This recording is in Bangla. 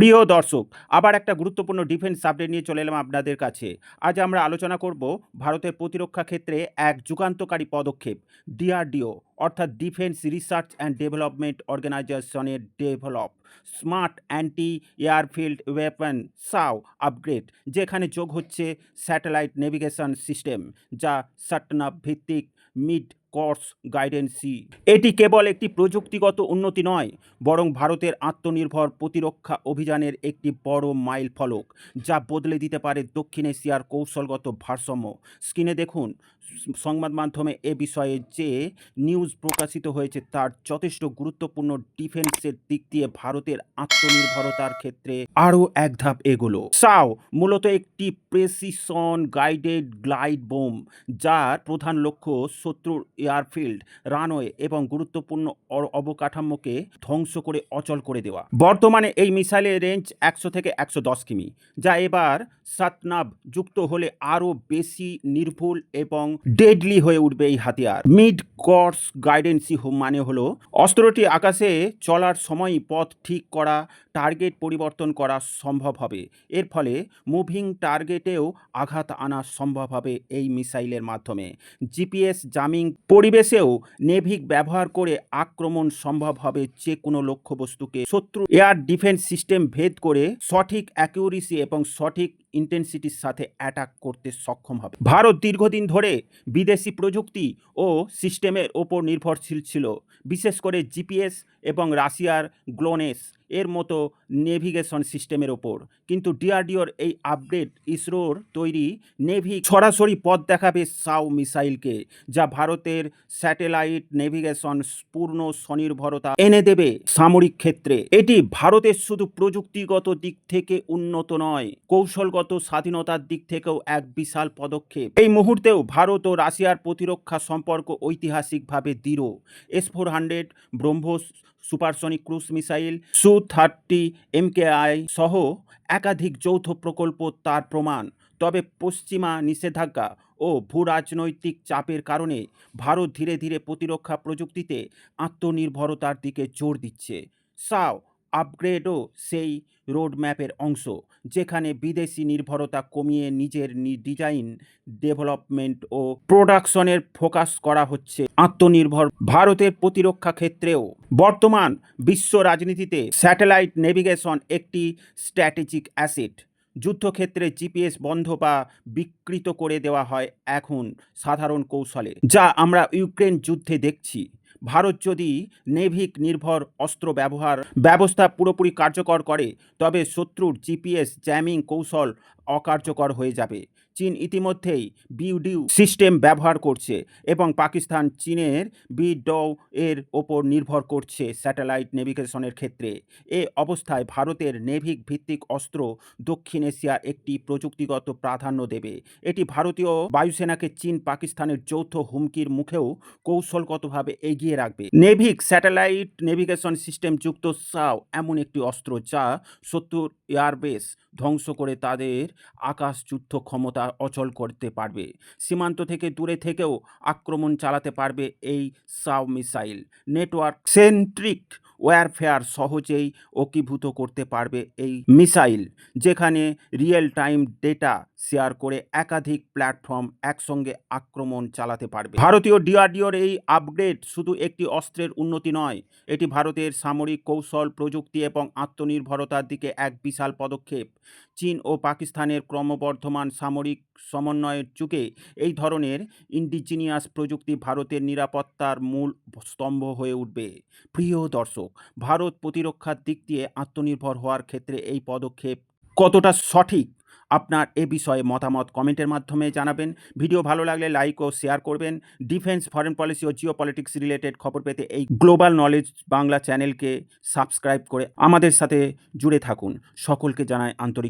প্রিয় দর্শক, আবার একটা গুরুত্বপূর্ণ ডিফেন্স আপডেট নিয়ে চলে এলাম আপনাদের কাছে। আজ আমরা আলোচনা করব ভারতের প্রতিরক্ষা ক্ষেত্রে এক যুগান্তকারী পদক্ষেপ ডিআরডিও অর্থাৎ ডিফেন্স রিসার্চ অ্যান্ড ডেভেলপমেন্ট অর্গানাইজেশনের develop smart anti airfield weapon Sao upgrade যেখানে যোগ হচ্ছে স্যাটেলাইট নেভিগেশন সিস্টেম যা সাটনাপ ভিত্তিক মিড কোর্স গাইডেন্সি এটি কেবল একটি প্রযুক্তিগত উন্নতি নয়, বরং ভারতের আত্মনির্ভর প্রতিরক্ষা অভিযানের একটি বড় মাইল ফলক, যা বদলে দিতে পারে দক্ষিণ এশিয়ার কৌশলগত ভারসাম্য। স্ক্রিনে দেখুন সংবাদ মাধ্যমে এ বিষয়ে যে নিউজ প্রকাশিত হয়েছে তার যথেষ্ট গুরুত্বপূর্ণ ডিফেন্সের দিক দিয়ে ভারতের আত্মনির্ভরতার ক্ষেত্রে আরও এক ধাপ এগোলো। সাও, মূলত একটি প্রেসিশন গাইডেড গ্লাইড বোম, যার প্রধান লক্ষ্য শত্রুর এয়ারফিল্ড, রানওয়ে এবং গুরুত্বপূর্ণ অবকাঠামোকে ধ্বংস করে অচল করে দেওয়া। বর্তমানে এই মিসাইলের রেঞ্জ একশো থেকে একশো দশ কিমি, যা এবার সাতনাব যুক্ত হলে আরও বেশি নির্ভুল এবং ডেডলি হয়ে উঠবে এই হাতিয়ার। মিড কোর্স গাইডেন্সি মানে হলো, অস্ত্রটি আকাশে চলার সময় পথ ঠিক করা টার্গেট পরিবর্তন করা সম্ভব হবে। এর ফলে মুভিং টার্গেটেও আঘাত আনা সম্ভব হবে এই মিসাইলের মাধ্যমে। জিপিএস জামিং পরিবেশেও নেভিক ব্যবহার করে আক্রমণ সম্ভব হবে যে কোনো লক্ষ্যবস্তুকে। শত্রু এয়ার ডিফেন্স সিস্টেম ভেদ করে সঠিক অ্যাকিউরেসি এবং সঠিক ইন্টেন্সিটির সাথে অ্যাটাক করতে সক্ষম হবে। ভারত দীর্ঘদিন ধরে বিদেশি প্রযুক্তি ও সিস্টেমের ওপর নির্ভরশীল ছিল। বিশেষ করে জিপিএস এবং রাশিয়ার গ্লোনেস এর মতো নেভিগেশন সিস্টেমের ওপর। কিন্তু ডিআরডিওর এই আপডেট ইসরোর তৈরি নেভি সরাসরি পথ দেখাবে সাউ মিসাইলকে, যা ভারতের স্যাটেলাইট নেভিগেশন পূর্ণ স্বনির্ভরতা এনে দেবে সামরিক ক্ষেত্রে। এটি ভারতের শুধু প্রযুক্তিগত দিক থেকে উন্নত নয়, কৌশলগত স্বাধীনতার দিক থেকেও এক বিশাল পদক্ষেপ। এই মুহূর্তেও ভারত ও রাশিয়ার প্রতিরক্ষা সম্পর্ক ঐতিহাসিকভাবে দৃঢ়। S four hundred BrahMos supersonic cruise missile Su thirty MKI সহ একাধিক যৌথ প্রকল্প তার প্রমাণ। তবে পশ্চিমা নিষেধাজ্ঞা ও ভূ রাজনৈতিক চাপের কারণে ভারত ধীরে ধীরে প্রতিরক্ষা প্রযুক্তিতে আত্মনির্ভরতার দিকে জোর দিচ্ছে। সাও আপগ্রেডও সেই রোডম্যাপের অংশ, যেখানে বিদেশি নির্ভরতা কমিয়ে নিজের ডিজাইন ডেভেলপমেন্ট ও প্রোডাকশনের ফোকাস করা হচ্ছে। আত্মনির্ভর ভারতের প্রতিরক্ষা ক্ষেত্রেও বর্তমান বিশ্ব রাজনীতিতে স্যাটেলাইট নেভিগেশন একটি স্ট্র্যাটেজিক অ্যাসেট যুদ্ধক্ষেত্রে জিপিএস বন্ধ বা বিকৃত করে দেওয়া হয় এখন সাধারণ কৌশলে, যা আমরা ইউক্রেন যুদ্ধে দেখছি। ভারত যদি নেভিক নির্ভর অস্ত্র ব্যবহার ব্যবস্থা পুরোপুরি কার্যকর করে, তবে শত্রুর জিপিএস জ্যামিং কৌশল অকার্যকর হয়ে যাবে। চীন ইতিমধ্যেই বিউডিউ সিস্টেম ব্যবহার করছে এবং পাকিস্তান চীনের বিডও এর ওপর নির্ভর করছে স্যাটেলাইট নেভিগেশনের ক্ষেত্রে। এ অবস্থায় ভারতের নেভিক ভিত্তিক অস্ত্র দক্ষিণ এশিয়ার একটি প্রযুক্তিগত প্রাধান্য দেবে। এটি ভারতীয় বায়ুসেনাকে চীন পাকিস্তানের যৌথ হুমকির মুখেও কৌশলগতভাবে এগিয়ে রাখবে। নেভিক স্যাটেলাইট নেভিগেশন সিস্টেম যুক্ত সাও এমন একটি অস্ত্র যা সত্তর এয়ারবেস ধ্বংস করে তাদের আকাশ যুদ্ধ ক্ষমতা অচল করতে পারবে। সীমান্ত থেকে দূরে থেকেও আক্রমণ চালাতে পারবে এই সাও মিসাইল। নেটওয়ার্ক সেন্ট্রিক ওয়ারফেয়ার সহজেই অকিভূত করতে পারবে এই মিসাইল, যেখানে রিয়েল টাইম ডেটা শেয়ার করে একাধিক প্ল্যাটফর্ম একসঙ্গে আক্রমণ চালাতে পারবে। ভারতীয় ডিআরডিওর এই আপগ্রেড শুধু একটি অস্ত্রের উন্নতি নয়, এটি ভারতের সামরিক কৌশল, প্রযুক্তি এবং আত্মনির্ভরতার দিকে এক বিশাল পদক্ষেপ। চীন ও পাকিস্তানের ক্রমবর্ধমান সামরিক সমন্বয়ের যুগে এই ধরনের ইন্ডিজিনিয়াস প্রযুক্তি ভারতের নিরাপত্তার মূল স্তম্ভ হয়ে উঠবে। প্রিয় দর্শক ভারত প্রতিরক্ষার দিক দিয়ে আত্মনির্ভর হওয়ার ক্ষেত্রে এই পদক্ষেপ কতটা সঠিক? আপনার এ বিষয়ে মতামত কমেন্টের মাধ্যমে জানাবেন। ভিডিও ভালো লাগলে লাইক ও শেয়ার করবেন। ডিফেন্স, ফরেন পলিসি ও জিও পলিটিক্স রিলেটেড খবর পেতে এই গ্লোবাল নলেজ বাংলা চ্যানেলকে সাবস্ক্রাইব করে আমাদের সাথে জুড়ে থাকুন। সকলকে জানায় আন্তরিক